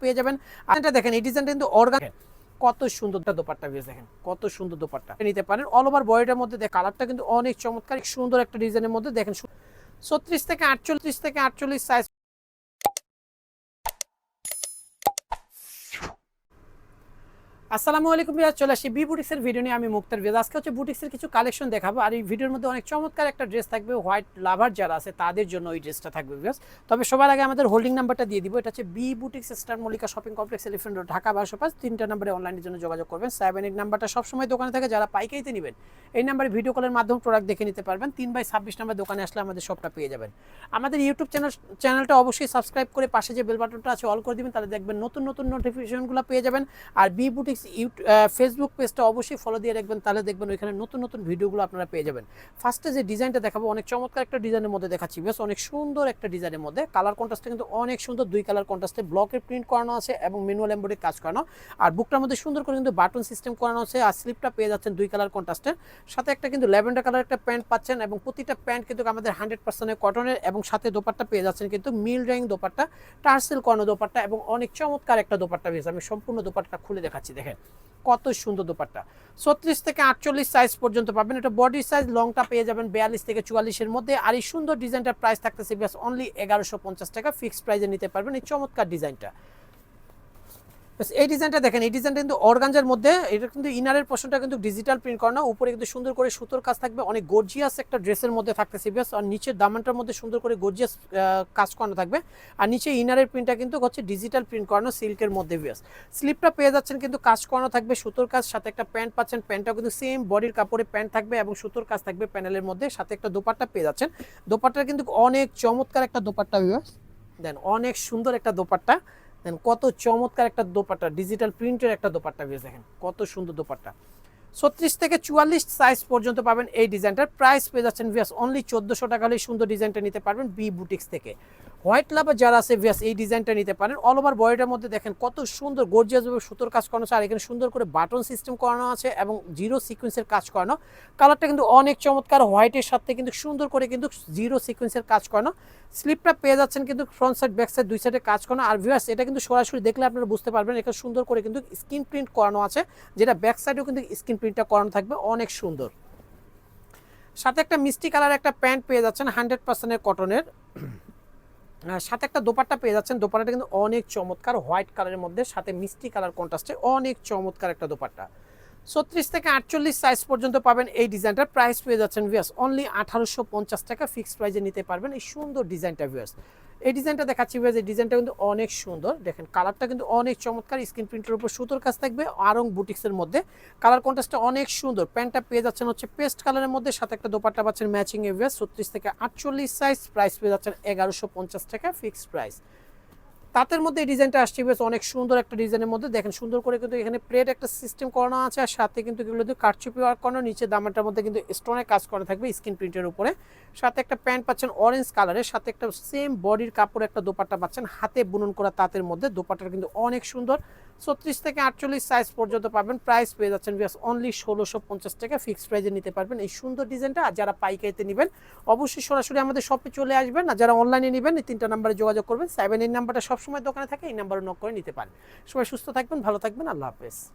পেয়ে যাবেন। আর এটা দেখেন এই ডিজাইনটা কিন্তু অর্গান কত সুন্দর দোপাট্টা ভিউজ দেখেন কত সুন্দর দোপাট্টা। নিতে পারেন। অল ওভার বডিটার মধ্যে দেখ কালারটা কিন্তু অনেক চমৎকার সুন্দর একটা ডিজাইনের মধ্যে দেখেন। ছত্রিশ থেকে আটচল্লিশ থেকে আটচল্লিশ সাইজ আসসালামু আলাইকুম বিরাজ চলে আসি বি বুটিক্সের ভিডিও নিয়ে। আমি মুক্তার বিরাজ আজকে হচ্ছে বুটিক্সের কিছু কালেকশন দেখাবো। আর এই ভিডিওর মধ্যে অনেক চমৎকার একটা ড্রেস থাকবে। হোয়াইট লাভার যারা আছে, তাদের জন্য ওই ড্রেসটা থাকবে বিরাজ তবে সবার আগে আমাদের হোল্ডিং নাম্বারটা দিয়ে দিব। এটা হচ্ছে B boutiques star Mallika shopping complex elephant road Dhaka বারোশো পাঁচ। তিনটা নাম্বারে অনলাইনের জন্য যোগাযোগ করবেন। সেভেন এইট নাম্বারটা সবসময় দোকানে থাকে। যারা পাইকাইতে নেবেন, এই নাম্বারে ভিডিও কলের মাধ্যমে প্রোডাক্ট দেখে নিতে পারবেন। তিন বাই ছাব্বিশ নাম্বার দোকানে আসলে আমাদের সবটা পেয়ে যাবেন। আমাদের ইউটিউব চ্যানেল চ্যানেলটা অবশ্যই সাবস্ক্রাইব করে পাশে যে বেল বাটনটা আছে অল করে দিবেন। তাহলে দেখবেন নতুন নতুন নোটিফিকেশনগুলো পেয়ে যাবেন। আর বি বুটিক্স ফেসবুক পেজটা অবশ্যই ফলো দিয়ে রাখবেন, তাহলে দেখবেন ওইখানে নতুন নতুন ভিডিওগুলো আপনারা পেয়ে যাবেন। ফার্স্টে যে ডিজাইনটা দেখাবো, অনেক চমৎকার একটা ডিজাইনের মধ্যে দেখাচ্ছি। বেশ অনেক সুন্দর একটা ডিজাইনের মধ্যে কালার কন্ট্রাস্টটা কিন্তু অনেক সুন্দর, দুই কালার কন্ট্রাস্টে ব্লকের প্রিন্ট করানো আছে এবং ম্যানুয়াল এমব্রয়ডারি কাজ করানো। আর বুকটার মধ্যে সুন্দর করে কিন্তু বাটন সিস্টেম করানো আছে, আর স্লিপটা পেয়ে যাচ্ছেন দুই কালার কন্ট্রাস্টের সাথে একটা কিন্তু ল্যাভেন্ডার কালার একটা প্যান্ট পাচ্ছেন এবং প্রতিটা প্যান্ট কিন্তু আমাদের হান্ড্রেড পার্সেন্টের কটনের এবং সাথে দোপাট্টা পেয়ে যাচ্ছেন কিন্তু মিল ড্রাইং দোপাট্টা টার্সেল কর্ণ দোপাট্টা এবং অনেক চমৎকার একটা দোপাট্টা পেয়েছে আমি সম্পূর্ণ দোপাট্টা খুলে দেখাচ্ছি, দেখেন। কত সুন্দর দোপাট্টা। ছত্রিশ থেকে আটচল্লিশ সাইজ পর্যন্ত পাবেন। এটা বডি সাইজ লংটা পেয়ে যাবেন বিয়াল্লিশ থেকে চুয়াল্লিশের মধ্যে। আর এই সুন্দর ডিজাইনটার প্রাইস থাকতেছে ব্যাস অনলি এগারোশো পঞ্চাশ টাকা। ফিক্সড প্রাইসে নিতে পারবেন এই চমৎকার ডিজাইনটা এই ডিজাইনটা দেখেন, এই ডিজাইনটা কিন্তু অর্গানজার মধ্যে, এটা কিন্তু ইনারের পোর্শনটা কিন্তু ডিজিটাল প্রিন্ট করানো উপরে কিন্তু সুন্দর করে সুতোর কাজ থাকবে, অনেক গর্জিয়াস একটা ড্রেসের মধ্যে থাকতেছে ব্যাস আর নিচের দামানটার মধ্যে সুন্দর করে গর্জিয়াস কাজ করানো থাকবে, আর নিচে ইনারের প্রিন্টটা কিন্তু হচ্ছে ডিজিটাল প্রিন্ট করানো সিল্কের মধ্যে ব্যাস স্লিপটা পেয়ে যাচ্ছেন কিন্তু কাজ করানো থাকবে, সুতোর কাজ, সাথে একটা প্যান্ট পাচ্ছেন প্যান্টটাও কিন্তু সেম বডির কাপড়ে প্যান্ট থাকবে এবং সুতোর কাজ থাকবে প্যানেলের মধ্যে, সাথে একটা দোপাট্টা পেয়ে যাচ্ছেন, দোপাট্টার কিন্তু অনেক চমৎকার একটা দোপাট্টা ব্যাস দেন অনেক সুন্দর একটা দোপাট্টা দেন কত চমৎকার একটা দোপাট্টা ডিজিটাল প্রিন্টের একটা দোপাট্টা বেশ দেখেন, কত সুন্দর দোপাট্টা। ছত্রিশ থেকে চুয়াল্লিশ সাইজ পর্যন্ত পাবেন এই ডিজাইনটার প্রাইস পেয়ে যাচ্ছেন ভিয়াস অনলি চোদ্দোশো টাকা হলে সুন্দর ডিজাইনটা নিতে পারবেন বি বুটিক্স থেকে। হোয়াইট লাভার যারা আছে ভিয়াস এই ডিজাইনটা নিতে পারেন। অল ওভার বডিটার মধ্যে দেখেন কত সুন্দর গর্জিয়াসভাবে সুতোর কাজ করানো আছে। আর এখানে সুন্দর করে বাটন সিস্টেম করানো আছে এবং জিরো সিকোয়েন্সের কাজ করানো। কালারটা কিন্তু অনেক চমৎকার হোয়াইটের সাথে কিন্তু সুন্দর করে কিন্তু জিরো সিকোয়েন্সের কাজ করানো। স্লিপটা পেয়ে যাচ্ছেন কিন্তু ফ্রন্ট সাইড ব্যাক সাইড দুই সাইডে কাজ করানো। আর ভিউয়ার্স এটা কিন্তু সরাসরি দেখলে আপনারা বুঝতে পারবেন, এখানে সুন্দর করে কিন্তু স্ক্রিন প্রিন্ট করানো আছে, যেটা ব্যাক সাইডেও কিন্তু স্ক্রিন প্রিন্টটা করানো থাকবে, অনেক সুন্দর। সাথে একটা মিষ্টি কালার একটা প্যান্ট পেয়ে যাচ্ছেন হান্ড্রেড পার্সেন্টের কটনের সাথে একটা দোপাট্টা পেয়ে যাচ্ছেন। দোপাট্টাটা কিন্তু অনেক চমৎকার, হোয়াইট কালারের মধ্যে, সাথে মিষ্টি কালার কন্ট্রাস্টে অনেক চমৎকার একটা দোপাট্টা। ছত্রিশ থেকে আটচল্লিশ সাইজ পর্যন্ত পাবেন এই ডিজাইনটার। প্রাইস পেয়ে যাচ্ছেন ভিয়াস অনলি আঠারোশো পঞ্চাশ টাকা ফিক্সড প্রাইসে নিতে পারবেন এই সুন্দর ডিজাইনটা ভিয়াস এই ডিজাইনটা দেখাচ্ছি ভাই যে ডিজাইনটা কিন্তু অনেক সুন্দর। দেখেন, কালারটা কিন্তু অনেক চমৎকার, স্ক্রিন প্রিন্টের উপর সুতোর কাজ থাকবে, আরং বুটিক্সের মধ্যে। কালার কন্ট্রাস্টটা অনেক সুন্দর, প্যান্টটা পেয়ে যাচ্ছেন হচ্ছে পেস্ট কালারের মধ্যে, সাথে একটা দোপাট্টা পাচ্ছেন ম্যাচিং এভিয়াস ভিয়াস ছত্রিশ থেকে আটচল্লিশ সাইজ প্রাইস পেয়ে যাচ্ছেন এগারোশো পঞ্চাশ টাকা ফিক্সড প্রাইস তাঁতের মধ্যে এই ডিজাইনটা আসছে বেশ অনেক সুন্দর একটা ডিজাইনের মধ্যে। দেখেন, সুন্দর করে কিন্তু এখানে প্লেট একটা সিস্টেম করানো আছে আর সাথে কিন্তু এগুলো দিয়ে কারচুপি ওয়ার্ক করানো নিচে দামাটার মধ্যে কিন্তু স্টোনের কাজ করা থাকবে স্ক্রিন প্রিন্টের উপরে। সাথে একটা প্যান্ট পাচ্ছেন অরেঞ্জ কালারের সাথে একটা সেম বডির কাপড় একটা দোপাট্টা পাচ্ছেন হাতে বুনন করা তাঁতের মধ্যে। দোপাট্টাটা কিন্তু অনেক সুন্দর। ছত্রিশ থেকে আটচল্লিশ সাইজ পর্যন্ত পাবেন। প্রাইস পেয়ে যাচ্ছেন বিকজ অনলি ষোলোশো পঞ্চাশ টাকা ফিক্সড প্রাইজে নিতে পারবেন। এই সুন্দর ডিজাইনটা আর যারা পাইকারিতে নেবেন, অবশ্যই সরাসরি আমাদের শপে চলে আসবেন আর যারা অনলাইনে নেবেন, এই তিনটা নাম্বারে যোগাযোগ করবেন। সেভেন এই নাম্বারটা সবসময় দোকানে থাকে, এই নাম্বারে নক করে নিতে পারেন। সবাই সুস্থ থাকবেন, ভালো থাকবেন, আল্লাহ হাফেজ।